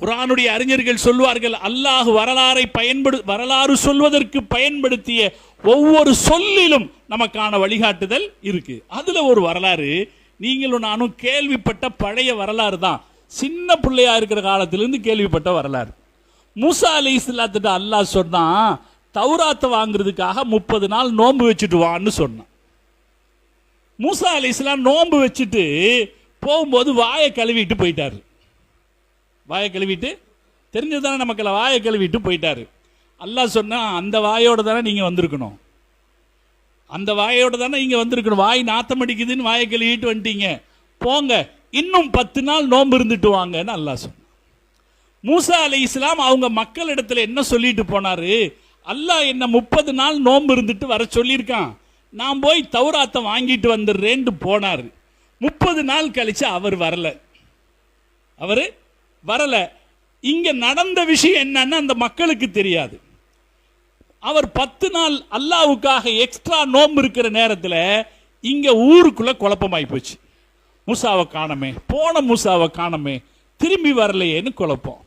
குரானுடைய அறிஞர்கள் சொல்வார்கள் அல்லாஹ் வரலாறை பயன்படு வரலாறு சொல்வதற்கு பயன்படுத்திய ஒவ்வொரு சொல்லிலும் நமக்கான வழிகாட்டுதல் இருக்கு. அதுல ஒரு வரலாறு நீங்களும் நானும் கேள்விப்பட்ட பழைய வரலாறு தான். சின்ன பிள்ளையா இருக்கிற காலத்திலிருந்து கேள்விப்பட்ட வரலாறு. மூசா அலி இஸ்லாத்திட்ட அல்லாஹ் சொன்னான் தௌராத்தை வாங்குறதுக்காக முப்பது நாள் நோன்பு வச்சுட்டு வான்னு சொன்னான். மூசா அலி இஸ்லாம் நோன்பு வச்சுட்டு போகும்போது வாயை கழுவிட்டு போயிட்டாரு. வாயை கழுவிட்டு தெரிஞ்சது தானே நமக்கு வாயை கழுவிட்டு போயிட்டாரு. அல்லாஹ் சொன்னால் அந்த வாயோடு தானே நீங்கள் வந்திருக்கணும். அந்த வாயோடு தானே இங்கே வந்திருக்கணும். வாய் நாத்தம் அடிக்குதுன்னு வாயை கழுவிட்டு வந்துட்டீங்க. போங்க இன்னும் பத்து நாள் நோம்பு இருந்துட்டு வாங்கன்னு அல்லாஹ் சொன்னான். மூசா அலி இஸ்லாம் அவங்க மக்களிடத்தில் என்ன சொல்லிட்டு போனாரு? அல்லாஹ் என்ன முப்பது நாள் நோம்பு இருந்துட்டு வர சொல்லியிருக்கான். நான் போய் தௌராத்தை வாங்கிட்டு வந்துடுறேன்ட்டு போனார். முப்பது நாள் கழித்து அவர் வரல. அவர் வரலை. இங்கே நடந்த விஷயம் என்னன்னு அந்த மக்களுக்கு தெரியாது. அவர் பத்து நாள் அல்லாவுக்காக எக்ஸ்ட்ரா நோன்பு இருக்கிற நேரத்தில் இங்கே ஊருக்குள்ளே குழப்பமாகி போச்சு. மூசாவை காணமே போன மூசாவை காணமே திரும்பி வரலையேன்னு குழப்பம்.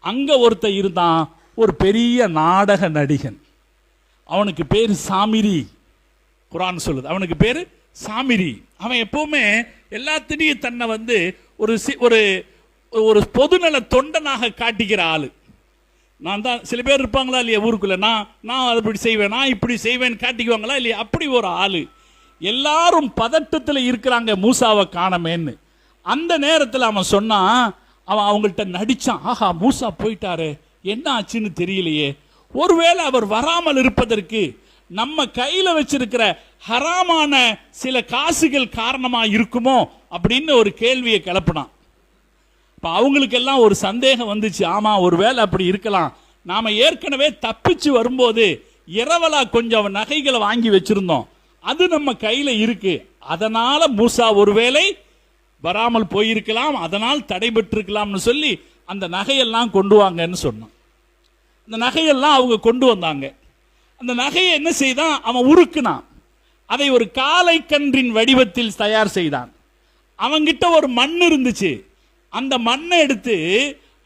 அங்கே ஒருத்தன் இருந்தான் ஒரு பெரிய நாடக நடிகன். அவனுக்கு பேர் சாமிரி. குரான் சொல்லுது. அவனுக்கு பேர் சாமிரி. அவன் எப்பவுமே எல்லாத்திலையும் தன்னை வந்து ஒரு சி- ஒரு ஒரு பொதுநல தொண்டனாக காட்டிக்கிற ஆள். நான் தான் சில பேர் இருப்பாங்களா இல்லையா ஊருக்குள்ள? நான் நான் அப்படி இப்படி செய்வேன் நான் இப்படி செய்வேன் காட்டிக்குவாங்களா இல்லையா? அப்படி ஒரு ஆள். எல்லாரும் பதட்டத்தில் இருக்கிறாங்க மூசாவை காணமேன்னு. அந்த நேரத்தில் அவன் சொன்னான் அவன் அவங்கள்ட்ட நடித்தான் ஆஹா மூசா போயிட்டாரு. என்ன ஆச்சுன்னு தெரியலையே. ஒருவேளை அவர் வராமல் இருப்பதற்கு நம்ம கையில் வச்சிருக்கிற ஹராமான சில காசுகள் காரணமாக இருக்குமோ அப்படின்னு ஒரு கேள்வியை கிளப்பினான். இப்போ அவங்களுக்கெல்லாம் ஒரு சந்தேகம் வந்துச்சு. ஆமாம் ஒரு வேலை அப்படி இருக்கலாம். நாம் ஏற்கனவே தப்பிச்சு வரும்போது இரவலா கொஞ்சம் நகைகளை வாங்கி வச்சுருந்தோம். அது நம்ம கையில் இருக்கு. அதனால் மூசா ஒருவேளை வராமல் போயிருக்கலாம். அதனால் தடைபெற்றிருக்கலாம்னு சொல்லி அந்த நகையெல்லாம் கொண்டு வாங்கன்னு சொன்னான். அந்த நகையெல்லாம் அவங்க கொண்டு வந்தாங்க. அந்த நகையை என்ன செய்தான்? அவன் உருக்குனான். அதை ஒரு காளை கன்றின் வடிவத்தில் தயார் செய்தான். அவங்கிட்ட ஒரு மண் இருந்துச்சு. அந்த மண்ணை எடுத்து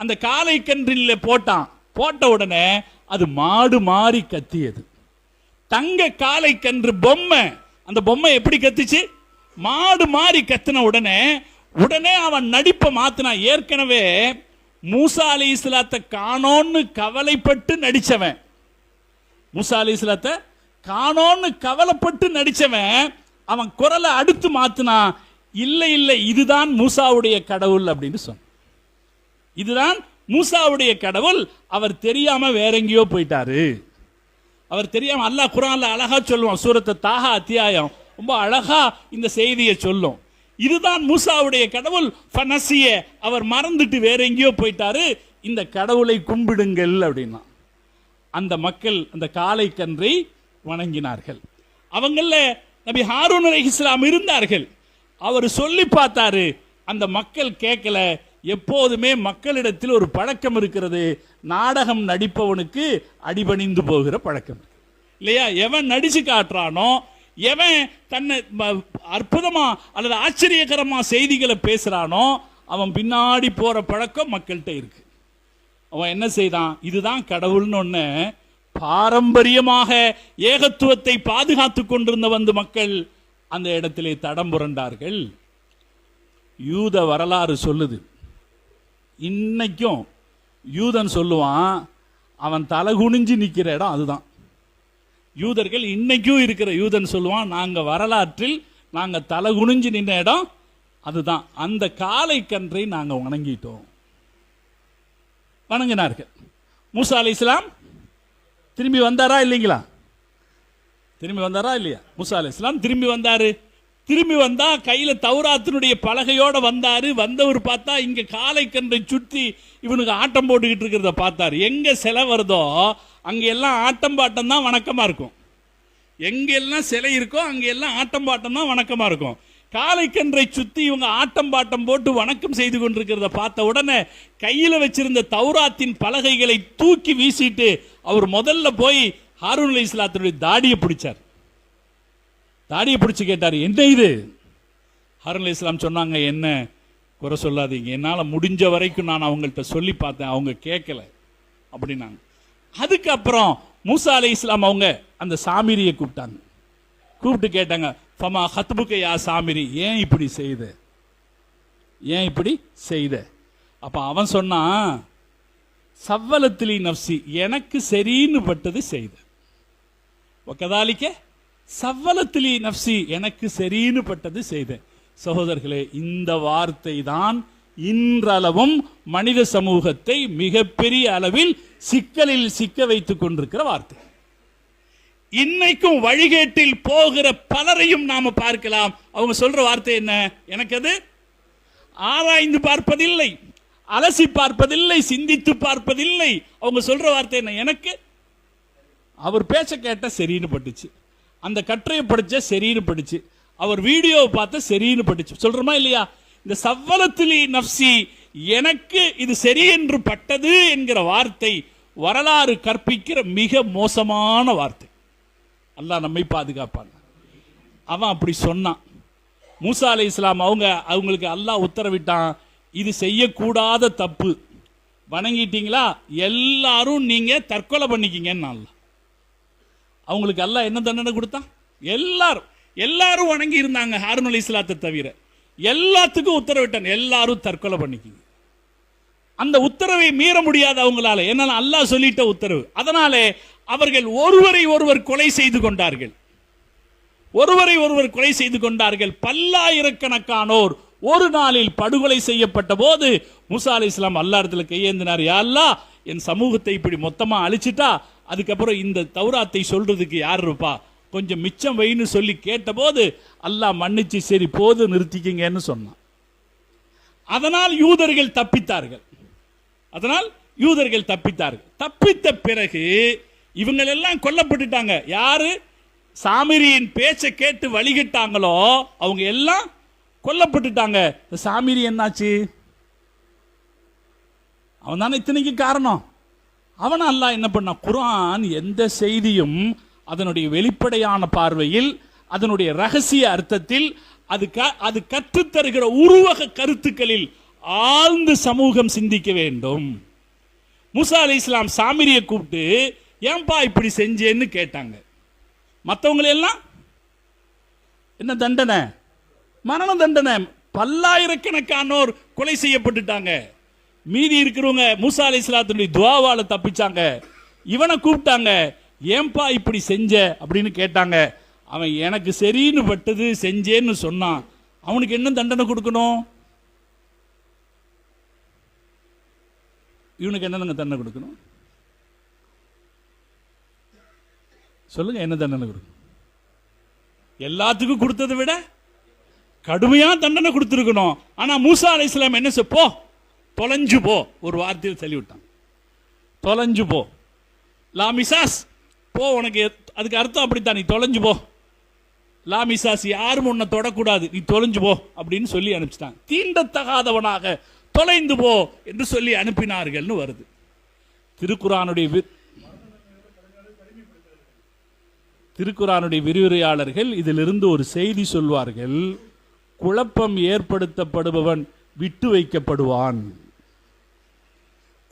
அந்த காளை கன்றில் போட்டான். போட்ட உடனே அது மாடு மாறி கத்தியது. தங்க காளை கன்று பொம்மை. அந்த பொம்மை எப்படி கத்துச்சு? மாடு மாறி கத்தின உடனே உடனே அவன் நடிப்பை மாத்தினான். ஏற்கனவே மூசா அலி இஸ்லாத்தை காணோன்னு கவலைப்பட்டு நடித்தவன் மூசா அலி இஸ்லாத்தை காணோன்னு கவலைப்பட்டு நடித்தவன் அவன் குரலை அடுத்து மாத்தினான். இல்லை இல்லை இதுதான் மூசாவுடைய கடவுள் அப்படின்னு சொன்ன. இதுதான் மூசாவுடைய கடவுள். அவர் தெரியாம வேற எங்கேயோ போயிட்டாரு. அவர் தெரியாம அல்லாஹ் குரான்ல அழகா சொல்லுவான் சூரத்தை தாகா அத்தியாயம். ரொம்ப அழகா இந்த செய்தியை சொல்லும். இதுதான் மூசாவுடைய கடவுள். ஃபனசிய அவர் மறந்துட்டு வேற எங்கேயோ போயிட்டாரு. இந்த கடவுளை கும்பிடுங்கள் அப்படின்னா. அந்த மக்கள் அந்த காலை கன்றை வணங்கினார்கள். அவங்கள நபி ஹாரூன் அலைஹி இஸ்லாம் இருந்தார்கள். அவர் சொல்லி பார்த்தாரு. அந்த மக்கள் கேட்கல. எப்போதுமே மக்களிடத்தில் ஒரு பழக்கம் இருக்கிறது. நாடகம் நடிப்பவனுக்கு அடிபணிந்து போகிற பழக்கம். இல்லையா? எவன் நடிச்சு காட்டுறானோ எவன் தன்னை அற்புதமா அல்லது ஆச்சரியகரமா செய்திகளை பேசுறானோ அவன் பின்னாடி போற பழக்கம் மக்கள்கிட்ட இருக்கு. அவன் என்ன செய்தான்? இதுதான் கடவுள்னு ஒன்று பாரம்பரியமாக ஏகத்துவத்தை பாதுகாத்து கொண்டிருந்த வந்து மக்கள் அந்த இடத்திலே தடம் புரண்டார்கள். யூத வரலாறு சொல்லுது. இன்னைக்கும் யூதன் சொல்லுவான் அவன் தலை குனிஞ்சு நிற்கிற இடம் அதுதான். யூதர்கள் இன்னைக்கும் இருக்கிற யூதன் சொல்லுவான் நாங்கள் வரலாற்றில் நாங்கள் தலை குனிஞ்சு நின்ற இடம் அதுதான். அந்த காளை கன்றை நாங்கள் வணங்கிட்டோம். வணங்கினார்கள். மூசா அலி இஸ்லாம் திரும்பி வந்தாரா இல்லைங்களா? திரும்பி வந்தாரா இல்லையா? முசா அலி இஸ்லாம் திரும்பி வந்தாரு. திரும்பி வந்தா கையில தௌராத்தினுடைய பலகையோட வந்தாரு. வந்தவர் பார்த்தா இங்க காலை கன்றை சுற்றி இவனுக்கு ஆட்டம் போட்டுக்கிட்டு இருக்கிறத பார்த்தாரு. எங்க சிலை வருதோ அங்க எல்லாம் ஆட்டம் பாட்டம் தான் வணக்கமா இருக்கும். எங்கெல்லாம் சிலை இருக்கோ அங்கே எல்லாம் ஆட்டம் பாட்டம் தான் வணக்கமா இருக்கும். காளைக்கன்றை சுற்றி இவங்க ஆட்டம் பாட்டம் போட்டு வணக்கம் செய்து கொண்டிருக்கிறத பார்த்த உடனே கையில் வச்சிருந்த தௌராத்தின் பலகைகளை தூக்கி வீசிட்டு அவர் முதல்ல போய் ஹாரூன் அலி இஸ்லாத்தினுடைய தாடியை பிடிச்சார். தாடியை பிடிச்சி கேட்டார் என்ன இது? ஹாரூன் அலி இஸ்லாம் சொன்னாங்க என்ன? குறை சொல்லாதீங்க. என்னால் முடிஞ்ச வரைக்கும் நான் அவங்கள்ட்ட சொல்லி பார்த்தேன். அவங்க கேட்கல. அப்படின்னாங்க. அதுக்கப்புறம் மூசா அலி இஸ்லாம் அவங்க அந்த சாமிரியை கூப்பிட்டாங்க. கூப்பிட்டு கேட்டாங்க ஃபமா ஹத்புக்க யா சாமிரி? ஏன் இப்படி செய்த? ஏன் இப்படி செய்த? அப்போ அவன் சொன்னான் சவ்வலத்திலி நப்சி எனக்கு சரின்னு பட்டது செய்த. ஒக்கதாலிக்க சவ்வலத்திலி நப்சி எனக்கு சரின்னு பட்டது செய்த சகோதரர்களே இந்த வார்த்தை தான் இன்றளவும் மனித சமூகத்தை மிகப்பெரிய அளவில் சிக்கலில் சிக்க வைத்துக் கொண்டிருக்கிற வார்த்தை. இன்னைக்கும் வழிகேட்டில் போகிற பலரையும் நாம பார்க்கலாம். அவங்க சொல்ற வார்த்தை என்ன? எனக்கு அது ஆராய்ந்து பார்ப்பதில்லை அலசி பார்ப்பதில்லை சிந்தித்து பார்ப்பதில்லை. அவங்க சொல்ற வார்த்தை என்ன? எனக்கு அவர் பேச்சை கேட்டால் சரின்னு பட்டுச்சு. அந்த கட்டுரையை படித்தா சரின்னு பட்டுச்சு. அவர் வீடியோவை பார்த்தா சரின்னு பட்டுச்சு. சொல்கிறோமா இல்லையா? இந்த சவ்வலத்திலி நப்சி எனக்கு இது சரி என்று பட்டது என்கிற வார்த்தை வரலாறு கற்பிக்கிற மிக மோசமான வார்த்தை. அல்லா நம்மை பாதுகாப்பான். அவன் அப்படி சொன்னான். மூசா அலி இஸ்லாம் அவங்க அவங்களுக்கு அல்லாஹ் உத்தரவிட்டான் இது செய்யக்கூடாத தப்பு. வணங்கிட்டீங்களா? எல்லாரும் நீங்கள் தற்கொலை பண்ணிக்கிங்கன்னு அல்லாஹ். அவங்களுக்கு எல்லாம் என்ன தண்டனை கொடுத்தான்? எல்லாரும் எல்லாரும் வணங்கி இருந்தாங்க ஹாரூன் அலி இஸ்லாத்தை தவிர. எல்லாத்துக்கும் உத்தரவிட்டான் எல்லாரும் தற்கொலை பண்ணிக்கிங்க. அந்த உத்தரவை மீற முடியாது அவங்களால ஏன்னா அல்லாஹ் சொல்லிட்ட உத்தரவு. அதனாலே அவர்கள் ஒருவரை ஒருவர் கொலை செய்து கொண்டார்கள். ஒருவரை ஒருவர் கொலை செய்து கொண்டார்கள். பல்லாயிரக்கணக்கானோர் ஒரு நாளில் படுகொலை செய்யப்பட்ட போது முசா அலி இஸ்லாம் அல்லா இடத்துல கையேந்தினார் யா என் சமூகத்தை இப்படி மொத்தமாக அழிச்சிட்டா அதுக்கப்புறம் இந்த தௌராத்தை சொல்றதுக்கு யார் இருப்பா? கொஞ்சம் மிச்சம் வைன்னு சொல்லி கேட்டபோது அல்லாஹ் மன்னிச்சு சரி போது நிறுத்திக்கிங்கன்னு சொன்னான். அதனால் யூதர்கள் தப்பித்தார்கள். அதனால் யூதர்கள் தப்பித்தார்கள். தப்பித்த பிறகு இவங்களெல்லாம் கொல்லப்பட்டுட்டாங்க. யாரு? சாமிரியின் பேச்சை கேட்டு வழிகிட்டாங்களோ அவங்க எல்லாம் கொல்லப்பட்டுட்டாங்க. சாமிரி என்னாச்சு? அவன் தானே இத்தனைக்கு காரணம். அவன் அல்லாஹ் என்ன பண்ணான் குரான் எந்த செய்தியும் அதனுடைய வெளிப்படையான பார்வையில் அதனுடைய ரகசிய அர்த்தத்தில் அது க- அது கற்றுத்தருகிற உருவக கருத்துக்களில் ஆழ்ந்து சமூகம் சிந்திக்க வேண்டும். முசா அலி இஸ்லாம் சாமிரியை கூப்பிட்டு ஏன்பா இப்படி செஞ்சேன்னு கேட்டாங்க. மற்றவங்களெல்லாம் என்ன தண்டனை? மரண தண்டனை? பல்லாயிரக்கணக்கானோர் கொலை செய்யப்பட்டுட்டாங்க. மீதி இருக்கிறவங்க மூசா அலி இஸ்லாத்துடைய துவாவால் தப்பிச்சாங்க. இவனை கூப்பிட்டாங்க ஏன்பா இப்படி செஞ்ச? அப்படின்னு கேட்டாங்க. அவன் எனக்கு சரின்னு பட்டது செஞ்சேன்னு சொன்னான். அவனுக்கு என்ன தண்டனை கொடுக்கணும்? இவனுக்கு என்னங்க தண்டனை கொடுக்கணும்? சொல்லுங்க என்ன தண்டனை கொடுக்கணும்? எல்லாத்துக்கும் கொடுத்ததை விட கடுமையான தண்டனை கொடுத்துருக்கணும். ஆனா மூசா அலை இஸ்லாம் என்ன செப்போ தொலைஞ்சு போ ஒரு வார்த்தையில் சொல்லிவிட்டான். தொலைஞ்சு போ. லா மிசாஸ் போ உனக்கு அதுக்கு அர்த்தம் அப்படித்தான் நீ தொலைஞ்சு போ. லா மிசாஸ் யாரும் உன்னை தொடக்கூடாது நீ தொலைஞ்சு போ அப்படின்னு சொல்லி அனுப்பிச்சிட்டாங்க. தீண்டத்தகாதவனாக தொலைந்து போ என்று சொல்லி அனுப்பினார்கள்னு வருது. திருக்குறானுடைய வி- திருக்குறானுடைய விரிவுரையாளர்கள் இதிலிருந்து ஒரு செய்தி சொல்வார்கள். குழப்பம் ஏற்படுத்தப்படுபவன் விட்டு வைக்கப்படுவான்.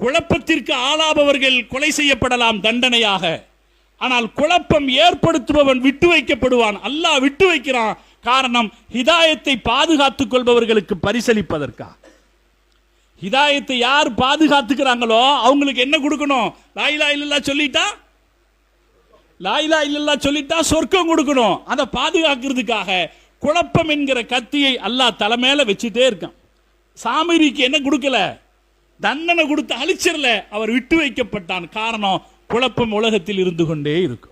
குழப்பத்திற்கு ஆளாபவர்கள் கொலை செய்யப்படலாம் தண்டனையாக. ஆனால் குழப்பம் ஏற்படுத்துபவன் விட்டு வைக்கப்படுவான். அல்லாஹ் விட்டு வைக்கிறான். காரணம் ஹிதாயத்தை பாதுகாத்துக் கொள்பவர்களுக்கு பரிசளிப்பதற்கா ஹிதாயத்தை யார் பாதுகாத்துக்கிறாங்களோ அவங்களுக்கு என்ன கொடுக்கணும்? லாயிலா இல்லல்லா சொல்லிட்டா? லாயிலா இல்லல்லா சொல்லிட்டா சொர்க்கம் கொடுக்கணும். அதை பாதுகாக்கிறதுக்காக குழப்பம் என்கிற கத்தியை அல்லாஹ் தலைமையில வச்சுட்டே இருக்கான். சாமிரிக்கு என்ன கொடுக்கல? தண்டனை கொடுத்து அழிச்சிடல அவர் விட்டு வைக்கப்பட்டான். காரணம் குழப்பம் உலகத்தில் இருந்து கொண்டே இருக்கும்.